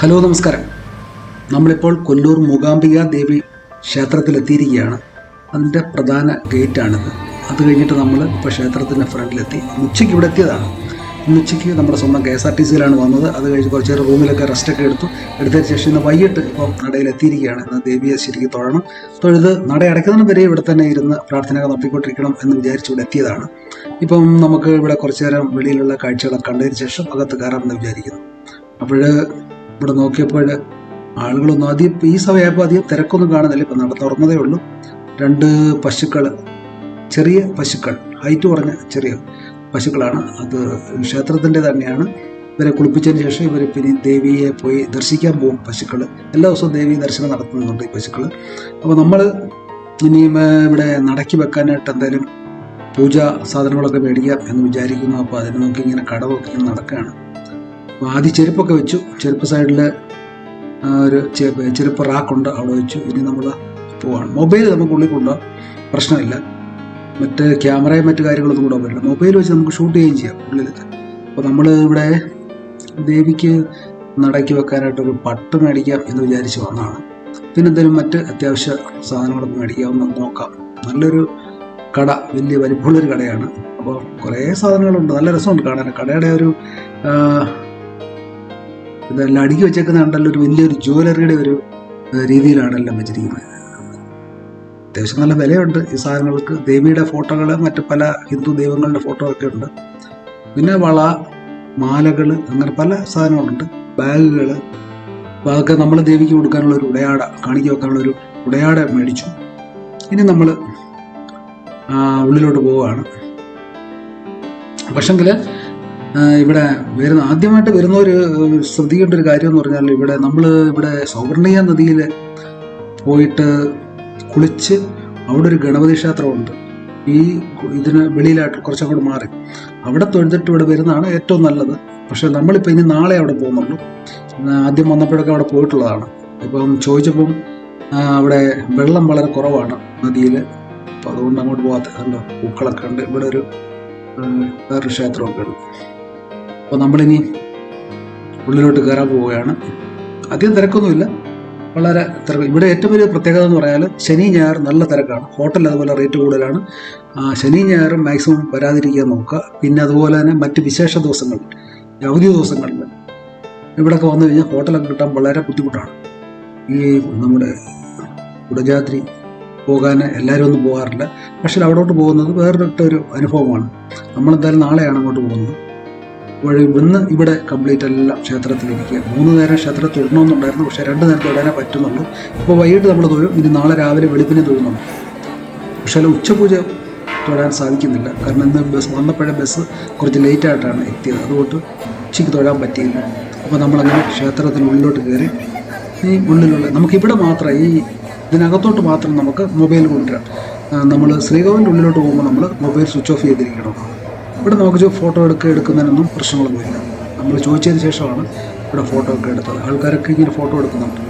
Hello നമസ്കാരം. നമ്മളിപ്പോൾ കൊല്ലൂർ മൂകാംബിക ദേവി ക്ഷേത്രത്തിലെത്തിയിരിക്കുകയാണ്. അതിന്റെ പ്രധാന ഗേറ്റാണിത്. അത് കഴിഞ്ഞിട്ട് നമ്മൾ ഇപ്പോൾ ക്ഷേത്രത്തിന്റെ ഫ്രണ്ടിലെത്തി. ഉച്ചയ്ക്ക് ഇവിടെ എത്തിയതാണ്. ഇന്ന് ഉച്ചയ്ക്ക് നമ്മുടെ സ്വന്തം കെ എസ് ആർ ടി സിയിലാണ് വന്നത്. അത് കഴിഞ്ഞ് കുറച്ച് നേരം റൂമിലൊക്കെ റെസ്റ്റൊക്കെ എടുത്തു. എടുത്തതിന് ശേഷം ഇന്ന് വൈകിട്ട് ഇപ്പോൾ നടയിൽ എത്തിയിരിക്കുകയാണ് ഇന്ന് ദേവിയെ ശരിക്കും തൊഴണം. തൊഴുത് നട അടയ്ക്കുന്നതിന് വരെ ഇവിടെ തന്നെ ഇരുന്ന് പ്രാർത്ഥനകൾ നടത്തിക്കൊണ്ടിരിക്കണം എന്ന് വിചാരിച്ച് ഇവിടെ എത്തിയതാണ്. ഇപ്പം നമുക്ക് ഇവിടെ കുറച്ച് നേരം വെളിയിലുള്ള കാഴ്ചകളൊക്കെ കണ്ടതിന് ശേഷം അകത്ത് കയറാമെന്ന് വിചാരിക്കുന്നു. അപ്പോൾ ഇവിടെ നോക്കിയപ്പോൾ ആളുകളൊന്നും അധികം ഈ സമയമായപ്പോൾ അധികം തിരക്കൊന്നും കാണുന്നില്ല. ഇപ്പം നട തുറന്നതേ ഉള്ളൂ. രണ്ട് പശുക്കൾ ചെറിയ പശുക്കൾ ഹൈറ്റ് കുറഞ്ഞ ചെറിയ പശുക്കളാണ്. അത് ക്ഷേത്രത്തിന്റെ തന്നെയാണ്. ഇവരെ കുളിപ്പിച്ചതിന് ശേഷം ഇവർ പിന്നെ ദേവിയെ പോയി ദർശിക്കാൻ പോകും പശുക്കൾ. എല്ലാ ദിവസവും ദേവി ദർശനം നടത്തുന്നുണ്ട് ഈ പശുക്കൾ. അപ്പോൾ നമ്മൾ ഇനിയും ഇവിടെ നടക്കി വെക്കാനായിട്ട് എന്തായാലും പൂജാ സാധനങ്ങളൊക്കെ മേടിക്കാം എന്ന് വിചാരിക്കുന്നു. അപ്പോൾ അതിന് നോക്കി ഇങ്ങനെ കടവൊക്കെ ഇങ്ങനെ നടക്കുകയാണ്. അപ്പോൾ ആദ്യം ചെരുപ്പൊക്കെ വെച്ചു. ചെരുപ്പ് സൈഡിൽ ഒരു ചെരുപ്പ് റാക്കുണ്ട് അവിടെ വെച്ചു. ഇനി നമ്മൾ പോവാണ്. മൊബൈൽ നമുക്ക് ഉള്ളിൽ കൊണ്ടുപോകാം പ്രശ്നമില്ല. മറ്റ് ക്യാമറയും മറ്റു കാര്യങ്ങളൊന്നും കൂടെ പറ്റില്ല മൊബൈൽ വെച്ച് നമുക്ക് ഷൂട്ട് ചെയ്യുകയും ചെയ്യാം ഉള്ളിൽ അപ്പോൾ നമ്മൾ ഇവിടെ ദേവിക്ക് നടക്കി വെക്കാനായിട്ട് ഒരു പട്ട് മേടിക്കാം എന്ന് വിചാരിച്ച് വന്നതാണ്. പിന്നെ എന്തെങ്കിലും മറ്റ് അത്യാവശ്യ സാധനങ്ങളൊക്കെ മേടിക്കാമെന്ന് നോക്കാം. നല്ലൊരു കട വലിയ വലിപ്പമുള്ളൊരു കടയാണ്. അപ്പോൾ കുറേ സാധനങ്ങളുണ്ട്. നല്ല രസമുണ്ട് കാണാൻ. കടയുടെ ഒരു ഇതെല്ലാം അടുക്കി വെച്ചേക്കുന്നുണ്ടല്ലോ ഒരു വലിയൊരു ജ്വല്ലറിയുടെ ഒരു രീതിയിലാണ് എല്ലാം വെച്ചിരിക്കുന്നത്. അത്യാവശ്യം നല്ല വിലയുണ്ട് ഈ സാധനങ്ങൾക്ക്. ദേവിയുടെ ഫോട്ടോകൾ മറ്റു പല ഹിന്ദു ദൈവങ്ങളുടെ ഫോട്ടോ ഒക്കെ ഉണ്ട്. പിന്നെ വള മാലകൾ അങ്ങനെ പല സാധനങ്ങളുണ്ട്. ബാഗുകൾ അതൊക്കെ നമ്മൾ ദേവിക്ക് കൊടുക്കാനുള്ള ഒരു ഉടയാട കാണിക്ക് വെക്കാനുള്ള ഒരു ഉടയാട മേടിച്ചു. ഇനി നമ്മൾ ഉള്ളിലോട്ട് പോവുകയാണ് പക്ഷെങ്കിൽ ഇവിടെ വരുന്ന ആദ്യമായിട്ട് വരുന്ന ഒരു ശ്രദ്ധിക്കേണ്ട ഒരു കാര്യം എന്ന് പറഞ്ഞാൽ ഇവിടെ നമ്മൾ ഇവിടെ സൗവർണീയ നദിയിൽ പോയിട്ട് കുളിച്ച് അവിടെ ഒരു ഗണപതി ക്ഷേത്രമുണ്ട്. ഈ ഇതിന് വെളിയിലായിട്ട് കുറച്ചങ്ങോട്ട് മാറി. അവിടെ തൊഴുതിട്ട് ഇവിടെ വരുന്നതാണ് ഏറ്റവും നല്ലത്. പക്ഷേ നമ്മളിപ്പോൾ ഇനി നാളെ അവിടെ പോകുന്നുള്ളൂ. ആദ്യം വന്നപ്പോഴൊക്കെ അവിടെ പോയിട്ടുള്ളതാണ്. ഇപ്പം ചോദിച്ചപ്പം അവിടെ വെള്ളം വളരെ കുറവാണ് നദിയിൽ അപ്പോൾ അതുകൊണ്ട് അങ്ങോട്ട് പോകാത്ത പൂക്കളൊക്കെ ഉണ്ട്. ഇവിടെ ഒരു വേറൊരു ക്ഷേത്രമൊക്കെ ഉണ്ട്. അപ്പോൾ നമ്മളിനി ഉള്ളിലോട്ട് കയറാൻ പോവുകയാണ്. അധികം തിരക്കൊന്നുമില്ല. വളരെ തിരക്ക്. ഇവിടെ ഏറ്റവും വലിയ പ്രത്യേകത എന്ന് പറഞ്ഞാൽ ശനി ഞായർ നല്ല തിരക്കാണ്. ഹോട്ടൽ അതുപോലെ റേറ്റ് കൂടുതലാണ്. ശനി ഞായറും മാക്സിമം വരാതിരിക്കാൻ നോക്കുക. പിന്നെ അതുപോലെ തന്നെ മറ്റ് വിശേഷ ദിവസങ്ങളിൽ ഈ അവധി ദിവസങ്ങളിൽ ഇവിടെയൊക്കെ വന്നു കഴിഞ്ഞാൽ ഹോട്ടലൊക്കെ കിട്ടാൻ വളരെ ബുദ്ധിമുട്ടാണ്. ഈ നമ്മുടെ കുടജാത്രി പോകാൻ എല്ലാവരും ഒന്നും പോകാറില്ല. പക്ഷേ അവിടോട്ട് പോകുന്നത് വേറിട്ടൊരു അനുഭവമാണ്. നമ്മളെന്തായാലും നാളെയാണ് അങ്ങോട്ട് പോകുന്നത്. അപ്പോൾ ഇന്ന് ഇവിടെ കംപ്ലീറ്റ് എല്ലാം ക്ഷേത്രത്തിലിരിക്കുക. മൂന്ന് നേരം ക്ഷേത്രം തൊടണമെന്നുണ്ടായിരുന്നു പക്ഷേ രണ്ട് നേരം തൊഴാനേ പറ്റുന്നുള്ളൂ. ഇപ്പോൾ വൈകിട്ട് നമ്മൾ തൊഴും. ഇനി നാളെ രാവിലെ വെളുപ്പിനെ തൊഴുന്നുണ്ട് പക്ഷേ അല്ല ഉച്ചപൂജ തൊഴാൻ സാധിക്കുന്നില്ല. കാരണം ഇന്ന് ബസ് വന്നപ്പോഴേ ബസ് കുറച്ച് ലേറ്റായിട്ടാണ് എത്തിയത്. അതുകൊണ്ട് ഉച്ചയ്ക്ക് തൊഴാൻ പറ്റിയില്ല. അപ്പോൾ നമ്മളങ്ങനെ ക്ഷേത്രത്തിന് ഉള്ളിലോട്ട് കയറി ഈ ഉള്ളിലുള്ള നമുക്കിവിടെ മാത്രം ഈ ഇതിനകത്തോട്ട് മാത്രം നമുക്ക് മൊബൈൽ കൊണ്ടുവരാം. നമ്മൾ ശ്രീകോവിന്റെ ഉള്ളിലോട്ട് പോകുമ്പോൾ നമ്മൾ മൊബൈൽ സ്വിച്ച് ഓഫ് ചെയ്തിരിക്കണം. ഇവിടെ നമുക്ക് ഫോട്ടോ എടുക്കുക എടുക്കുന്നതിനൊന്നും പ്രശ്നങ്ങളൊന്നുമില്ല. നമ്മൾ ചോദിച്ചതിന് ശേഷമാണ് ഇവിടെ ഫോട്ടോ ഒക്കെ എടുത്തത്. ആൾക്കാരൊക്കെ ഇങ്ങനെ ഫോട്ടോ എടുക്കുന്നുണ്ട്.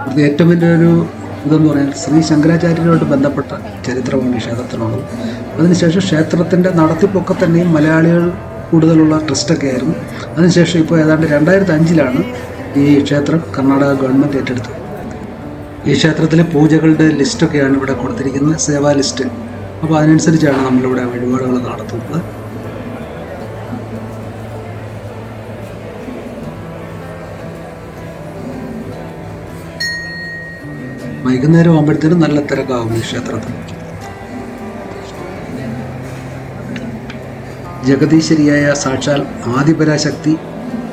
ഇവിടുത്തെ ഏറ്റവും വലിയ ഒരു ഇതെന്ന് പറയാൻ ശ്രീ ശങ്കരാചാര്യരുമായിട്ട് ബന്ധപ്പെട്ട ചരിത്രമാണ് ഈ ക്ഷേത്രത്തിനുള്ളത്. അതിനുശേഷം ക്ഷേത്രത്തിന്റെ നടത്തിപ്പൊക്കെ തന്നെയും മലയാളികൾ കൂടുതലുള്ള ട്രസ്റ്റൊക്കെ ആയിരുന്നു. അതിനുശേഷം ഇപ്പോൾ ഏതാണ്ട് രണ്ടായിരത്തി അഞ്ചിലാണ് ഈ ക്ഷേത്രം കർണാടക ഗവൺമെന്റ് ഏറ്റെടുത്തത്. ഈ ക്ഷേത്രത്തിലെ പൂജകളുടെ ലിസ്റ്റൊക്കെയാണ് ഇവിടെ കൊടുത്തിരിക്കുന്നത്. സേവാ ലിസ്റ്റ് അപ്പോൾ അതിനനുസരിച്ചാണ് നമ്മളിവിടെ വഴിപാടുകൾ നടത്തുന്നത്. വൈകുന്നേരം ആകുമ്പോഴത്തേനും നല്ല തിരക്കാവും ഈ ക്ഷേത്രത്തിൽ. ജഗതീശ്വരിയായ സാക്ഷാൽ ആദിപരാശക്തി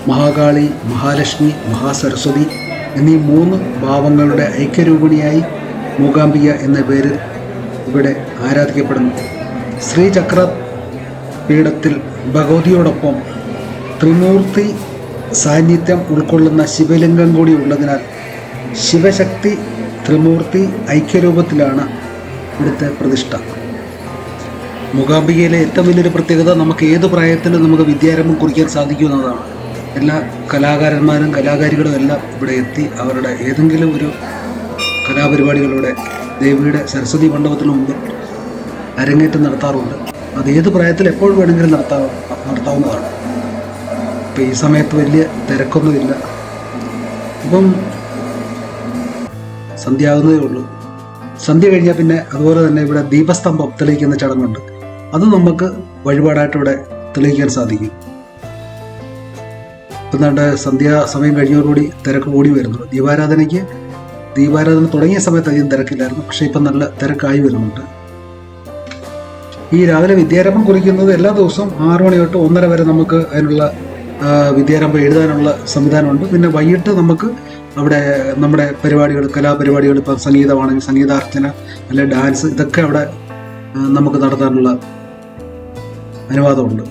മഹാകാളി മഹാലക്ഷ്മി മഹാസരസ്വതി എന്നീ മൂന്ന് ഭാവങ്ങളുടെ ഐക്യരൂപിണിയായി മൂകാംബിക എന്ന പേരിൽ ഇവിടെ ആരാധിക്കപ്പെടുന്നു? ശ്രീചക്ര പീഠത്തിൽ ഭഗവതിയോടൊപ്പം ത്രിമൂർത്തി സാന്നിധ്യം ഉൾക്കൊള്ളുന്ന ശിവലിംഗം കൂടി ഉള്ളതിനാൽ ശിവശക്തി ത്രിമൂർത്തി ഐക്യരൂപത്തിലാണ് ഇവിടുത്തെ പ്രതിഷ്ഠ. മൂകാംബികയിലെ ഏറ്റവും വലിയൊരു പ്രത്യേകത നമുക്ക് ഏത് പ്രായത്തിലും നമുക്ക് വിദ്യാരംഭം കുറിക്കാൻ സാധിക്കുന്നതാണ് എല്ലാ കലാകാരന്മാരും കലാകാരികളും എല്ലാം ഇവിടെ എത്തി അവരുടെ ഏതെങ്കിലും ഒരു കലാപരിപാടികളിലൂടെ ദേവിയുടെ സരസ്വതി മണ്ഡപത്തിന് മുമ്പിൽ അരങ്ങേറ്റം നടത്താറുണ്ട്. അത് ഏത് പ്രായത്തിൽ എപ്പോൾ വേണമെങ്കിലും നടത്താവും നടത്താവുന്നതാണ്. ഇപ്പം ഈ സമയത്ത് വലിയ തിരക്കൊന്നുമില്ല. അപ്പം സന്ധ്യ ആകുന്നതേ ഉള്ളൂ. സന്ധ്യ കഴിഞ്ഞാൽ പിന്നെ അതുപോലെ തന്നെ ഇവിടെ ദീപസ്തംഭം തെളിയിക്കുന്ന ചടങ്ങുണ്ട്. അത് നമുക്ക് വഴിപാടായിട്ട് ഇവിടെ തെളിയിക്കാൻ സാധിക്കും. ഇപ്പം സന്ധ്യാ സമയം കഴിഞ്ഞതോടുകൂടി തിരക്ക് കൂടി വരുന്നു. ദീപാരാധനയ്ക്ക് ദീപാരാധന തുടങ്ങിയ സമയത്ത് അധികം തിരക്കില്ലായിരുന്നു. പക്ഷേ ഇപ്പം നല്ല തിരക്കായി വരുന്നുണ്ട്. ഈ രാവിലെ വിദ്യാരംഭം കുറിക്കുന്നത് എല്ലാ ദിവസവും ആറു മണി തൊട്ട് ഒന്നര വരെ നമുക്ക് അതിനുള്ള വിദ്യാരംഭം എഴുതാനുള്ള സംവിധാനമുണ്ട്. പിന്നെ വൈകിട്ട് നമുക്ക് അവിടെ നമ്മുടെ പരിപാടികൾ കലാപരിപാടികൾ ഇപ്പം സംഗീതമാണെങ്കിൽ സംഗീതാർച്ചന അല്ലെ ഡാൻസ് ഇതൊക്കെ അവിടെ നമുക്ക് നടത്താനുള്ള അനുവാദമുണ്ട്.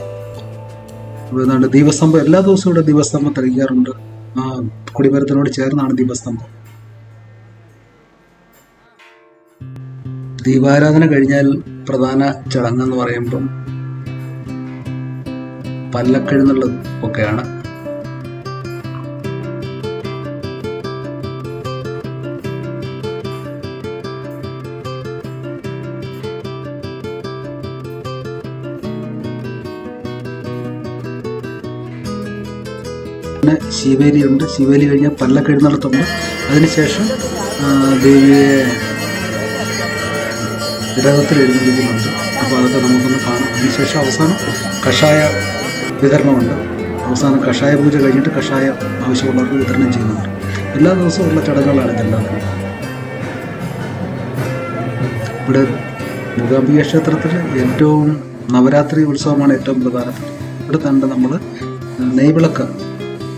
ഏതാണ്ട് ദീപസ്തംഭം എല്ലാ ദിവസവും ഇവിടെ ദീപസ്തംഭം തെളിയിക്കാറുണ്ട്. കൊടിമരത്തിനോട് ചേർന്നാണ് ദീപസ്തംഭം. ദീപാരാധന കഴിഞ്ഞാൽ പ്രധാന ചടങ്ങെന്ന് പറയുമ്പം പല്ലക്കഴുന്നുള്ള ഒക്കെയാണ്. പിന്നെ ശിവേലിയുണ്ട്. ശിവേലി കഴിഞ്ഞാൽ പല്ലക്കെഴുന്നള്ളത്തുണ്ട് അതിനുശേഷം ആ, രഥത്തിൽ എഴുന്നള്ളിക്കുന്നുണ്ട് അപ്പോൾ അതൊക്കെ നമുക്കൊന്ന് കാണാം. അതിനുശേഷം അവസാനം കഷായ വിതരണമുണ്ട്. അവസാനം കഷായ പൂജ കഴിഞ്ഞിട്ട് കഷായ ആവശ്യമുള്ളവർക്ക് വിതരണം ചെയ്യുന്നുണ്ട് എല്ലാ ദിവസവും ഉള്ള ചടങ്ങുകളാണ് ഇതെല്ലാം. ഇവിടെ മൂകാംബിക ക്ഷേത്രത്തിൽ ഏറ്റവും നവരാത്രി ഉത്സവമാണ് ഏറ്റവും പ്രധാനപ്പെട്ടത്. ഇവിടെ തന്നെ നമ്മൾ നെയ്വിളക്ക്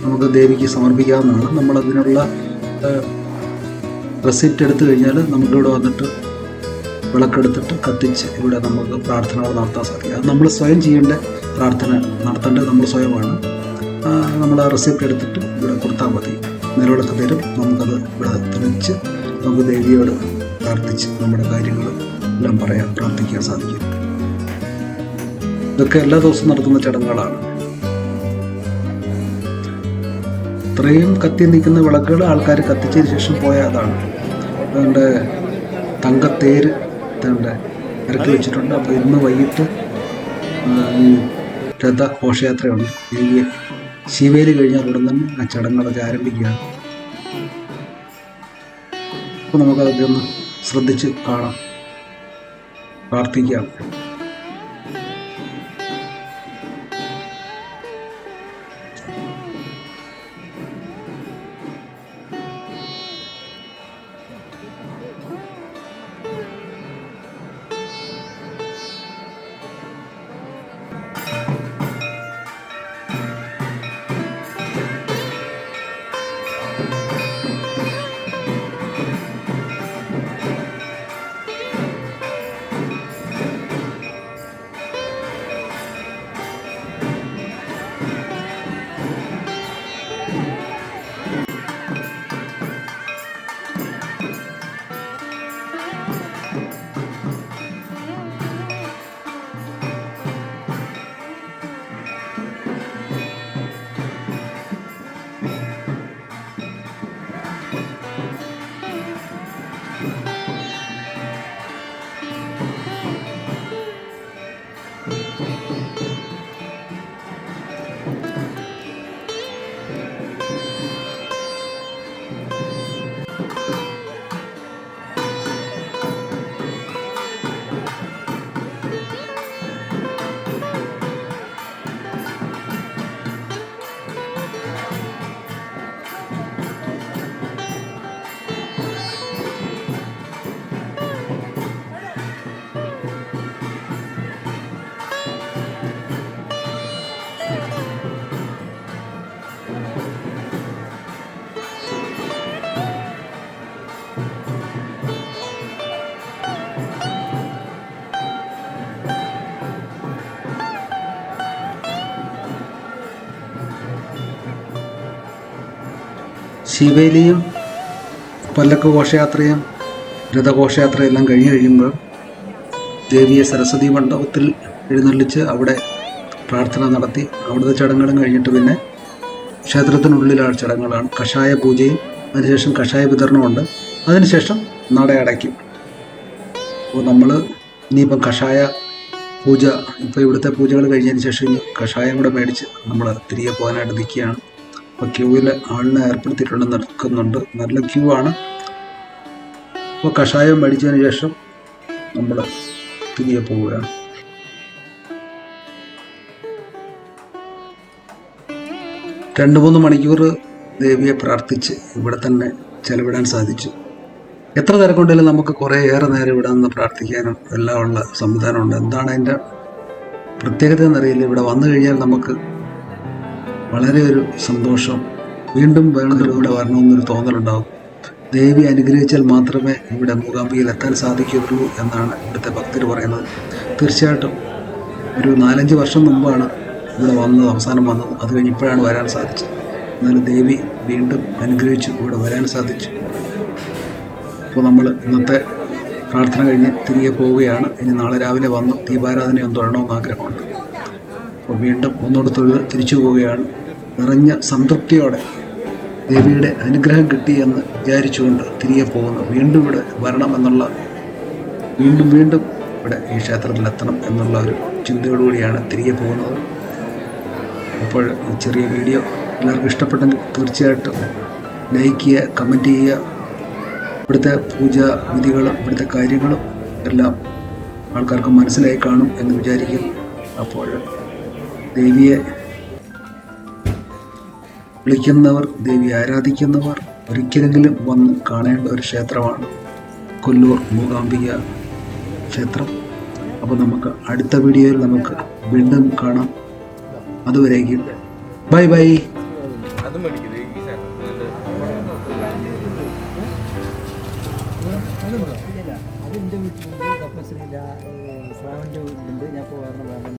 നമുക്ക് ദേവിക്ക് സമർപ്പിക്കാവുന്നതാണ്. നമ്മളതിനുള്ള റെസിപ്റ്റ് എടുത്തു കഴിഞ്ഞാൽ നമുക്കിവിടെ വന്നിട്ട് വിളക്കെടുത്തിട്ട് കത്തിച്ച് ഇവിടെ നമുക്ക് പ്രാർത്ഥനകൾ നടത്താൻ സാധിക്കും. അത് നമ്മൾ സ്വയം ചെയ്യേണ്ട പ്രാർത്ഥന നടത്തേണ്ടത് നമ്മൾ സ്വയമാണ്. നമ്മൾ ആ റെസിപ്റ്റ് എടുത്തിട്ട് ഇവിടെ കൊടുത്താൽ മതി. നിലവിളക്ക് തരും. നമുക്കത് ഇവിടെ തെളിച്ച് നമുക്ക് ദേവിയോട് പ്രാർത്ഥിച്ച് നമ്മുടെ കാര്യങ്ങൾ എല്ലാം പറയാൻ പ്രാർത്ഥിക്കാൻ സാധിക്കും. ഇതൊക്കെ എല്ലാ ദിവസവും നടത്തുന്ന ചടങ്ങുകളാണ്. ഇത്രയും കത്തി നിൽക്കുന്ന വിളക്കുകൾ ആൾക്കാർ കത്തിച്ചതിന് ശേഷം പോയ അതാണ്. അതുകൊണ്ട് തങ്കത്തേര് ഇതുണ്ട് ഇറക്കി വെച്ചിട്ടുണ്ട്. അപ്പോൾ ഇന്ന് വൈകിട്ട് രഥ ഘോഷയാത്രയുണ്ട് ഈ ശിവേലി കഴിഞ്ഞാൽ ഉടൻ തന്നെ ആ ചടങ്ങുകളൊക്കെ ആരംഭിക്കുകയാണ് അപ്പോൾ നമുക്കതൊക്കെ ഒന്ന് ശ്രദ്ധിച്ച് കാണാം. പ്രാർത്ഥിക്കാം. ശിവേലിയും പല്ലക്ക് ഘോഷയാത്രയും രഥഘോഷയാത്രയെല്ലാം കഴിഞ്ഞു കഴിയുമ്പോൾ ദേവിയെ സരസ്വതി മണ്ഡപത്തിൽ എഴുന്നള്ളിച്ച് അവിടെ പ്രാർത്ഥന നടത്തി. അവിടുത്തെ ചടങ്ങുകളും കഴിഞ്ഞിട്ട് പിന്നെ ക്ഷേത്രത്തിനുള്ളിലാണ് ചടങ്ങുകളാണ്. കഷായ പൂജയും അതിനുശേഷം കഷായ വിതരണമുണ്ട് അതിനുശേഷം നട അടയ്ക്കും. അപ്പോൾ നമ്മൾ ഇനിയിപ്പം കഷായ പൂജ ഇപ്പോൾ ഇവിടുത്തെ പൂജകൾ കഴിഞ്ഞതിന് ശേഷം കഷായം കൂടെ മേടിച്ച് നമ്മൾ തിരികെ പോകാനായിട്ട് നിൽക്കുകയാണ്. അപ്പോൾ ക്യൂവിൽ ആളിനെ ഏർപ്പെടുത്തിയിട്ടുണ്ട് നിൽക്കുന്നുണ്ട്. നല്ല ക്യൂ ആണ്. അപ്പോൾ കഷായം മേടിച്ചതിന് ശേഷം നമ്മൾ തിരികെ പോവുകയാണ്. രണ്ട് മൂന്ന് മണിക്കൂർ ദേവിയെ പ്രാർത്ഥിച്ച് ഇവിടെ തന്നെ ചെലവിടാൻ സാധിച്ചു. എത്ര തിരക്കുണ്ടെങ്കിലും നമുക്ക് കുറേ ഏറെ നേരം ഇവിടെ നിന്ന് പ്രാർത്ഥിക്കാനും എല്ലാം ഉള്ള സംവിധാനമുണ്ട്. എന്താണ് അതിന്റെ പ്രത്യേകത എന്നറിയില്ല. ഇവിടെ വന്നു കഴിഞ്ഞാൽ നമുക്ക് വളരെ ഒരു സന്തോഷം. വീണ്ടും വേണമെങ്കിൽ ഇവിടെ വരണമെന്നൊരു തോന്നലുണ്ടാകും ദേവി അനുഗ്രഹിച്ചാൽ മാത്രമേ ഇവിടെ മൂകാംബികയിൽ എത്താൻ സാധിക്കുകയുള്ളൂ എന്നാണ് ഇവിടുത്തെ ഭക്തർ പറയുന്നത്. തീർച്ചയായിട്ടും ഒരു നാലഞ്ച് വർഷം മുമ്പാണ് ഇവിടെ വന്നത് അവസാനം വന്നത്. അത് കഴിഞ്ഞ് ഇപ്പോഴാണ് വരാൻ സാധിച്ചത്. എന്നാലും ദേവി വീണ്ടും അനുഗ്രഹിച്ചു ഇവിടെ വരാൻ സാധിച്ചു. അപ്പോൾ നമ്മൾ ഇന്നത്തെ പ്രാർത്ഥന കഴിഞ്ഞ് തിരികെ പോവുകയാണ്. ഇനി നാളെ രാവിലെ വന്ന് ദീപാരാധനയും തൊഴണമെന്ന് ആഗ്രഹമുണ്ട്. അപ്പോൾ വീണ്ടും ഒന്നുകൂടെ തൊഴുത് തിരിച്ചു പോവുകയാണ്. നിറഞ്ഞ സംതൃപ്തിയോടെ ദേവിയുടെ അനുഗ്രഹം കിട്ടിയെന്ന് വിചാരിച്ചുകൊണ്ട് തിരികെ പോകുന്നു. വീണ്ടും ഇവിടെ വരണം എന്നുള്ള വീണ്ടും വീണ്ടും ഇവിടെ ഈ ക്ഷേത്രത്തിലെത്തണം എന്നുള്ള ഒരു ചിന്തയോടുകൂടിയാണ് തിരികെ പോകുന്നത്. അപ്പോൾ ഈ ചെറിയ വീഡിയോ എല്ലാവർക്കും ഇഷ്ടപ്പെട്ടെങ്കിൽ തീർച്ചയായിട്ടും ലൈക്ക് ചെയ്യുക കമന്റ് ചെയ്യുക ഇവിടുത്തെ പൂജാ വിധികളും ഇവിടുത്തെ കാര്യങ്ങളും എല്ലാം ആൾക്കാർക്ക് മനസ്സിലായി കാണും എന്ന് വിചാരിക്കും. അപ്പോൾ ദേവിയെ വിളിക്കുന്നവർ ദേവി ആരാധിക്കുന്നവർ ഒരിക്കലെങ്കിലും വന്ന് കാണേണ്ട ഒരു ക്ഷേത്രമാണ് കൊല്ലൂർ മൂകാംബിക ക്ഷേത്രം. അപ്പോൾ നമുക്ക് അടുത്ത വീഡിയോയിൽ നമുക്ക് വീണ്ടും കാണാം. അതുവരേക്കും. Bye bye.